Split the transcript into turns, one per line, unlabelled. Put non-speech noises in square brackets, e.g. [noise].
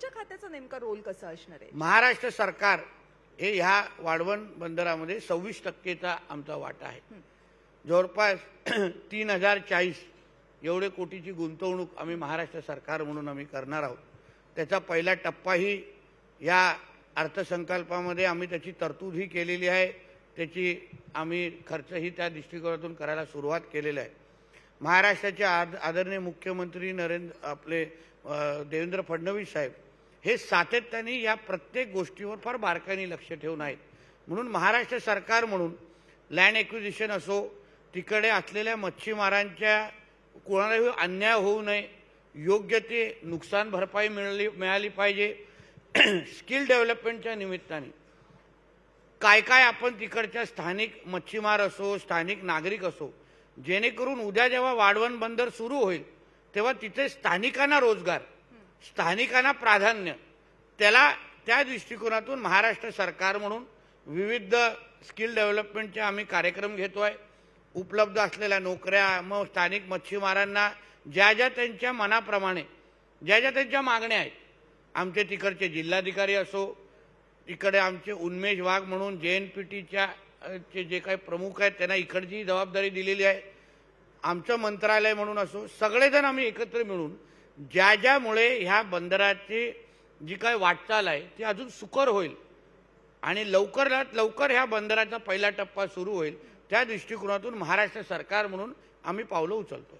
तुमच्या खात्याचा नेमका रोल कसा असणार आहे?
महाराष्ट्र सरकार हे ह्या वाढवण बंदरामध्ये सव्वीस टक्केचा आमचा वाटा आहे. जवळपास [clears throat] तीन हजार चाळीस एवढे कोटीची गुंतवणूक आम्ही महाराष्ट्र सरकार म्हणून आम्ही करणार आहोत. त्याचा पहिला टप्पाही या अर्थसंकल्पामध्ये आम्ही त्याची तरतूदही केलेली आहे. त्याची आम्ही खर्चही त्या दृष्टिकोनातून करायला सुरुवात केलेला आहे. महाराष्ट्राचे आद आदरणीय मुख्यमंत्री नरेंद्र आपले देवेंद्र फडणवीस साहेब हे सातत्याने या प्रत्येक गोष्टीवर फार बारकाईने लक्ष ठेवून आहेत. म्हणून महाराष्ट्र सरकार म्हणून लँड एक्विजिशन असो तिकडे असलेल्या मच्छीमारांच्या कोणालाही अन्याय होऊ नये. योग्य ते नुकसान भरपाई मिळाली मिळाली पाहिजे. [clears throat] स्किल डेव्हलपमेंटच्या निमित्ताने. काय काय आपण तिकडच्या स्थानिक मच्छीमार असो स्थानिक नागरिक असो जेणेकरून उद्या जेव्हा वाढवण बंदर सुरू होईल तेव्हा तिथे स्थानिकांना रोजगार स्थानिकांना प्राधान्य. त्याला त्या दृष्टिकोनातून महाराष्ट्र सरकार म्हणून विविध स्किल डेव्हलपमेंटचे आम्ही कार्यक्रम घेतो आहे उपलब्ध असलेल्या नोकऱ्या मग स्थानिक मच्छीमारांना ज्या ज्या त्यांच्या मनाप्रमाणे ज्या ज्या त्यांच्या मागण्या आहेत. आमचे तिकडचे जिल्हाधिकारी असो इकडे आमचे उन्मेष वाघ म्हणून जे एन पी टीच्या चे जे काही प्रमुख आहेत त्यांना इकडची जबाबदारी दिलेली आहे. आमचं मंत्रालय म्हणून असो सगळेजण आम्ही एकत्र मिळून ज्या ज्यामुळे ह्या बंदराची जी काय वाटचाल आहे ती अजून सुकर होईल. आणि लवकरात लवकर ह्या बंदराचा पहिला टप्पा सुरू होईल. त्या दृष्टिकोनातून महाराष्ट्र सरकार म्हणून आम्ही पावलं उचलतो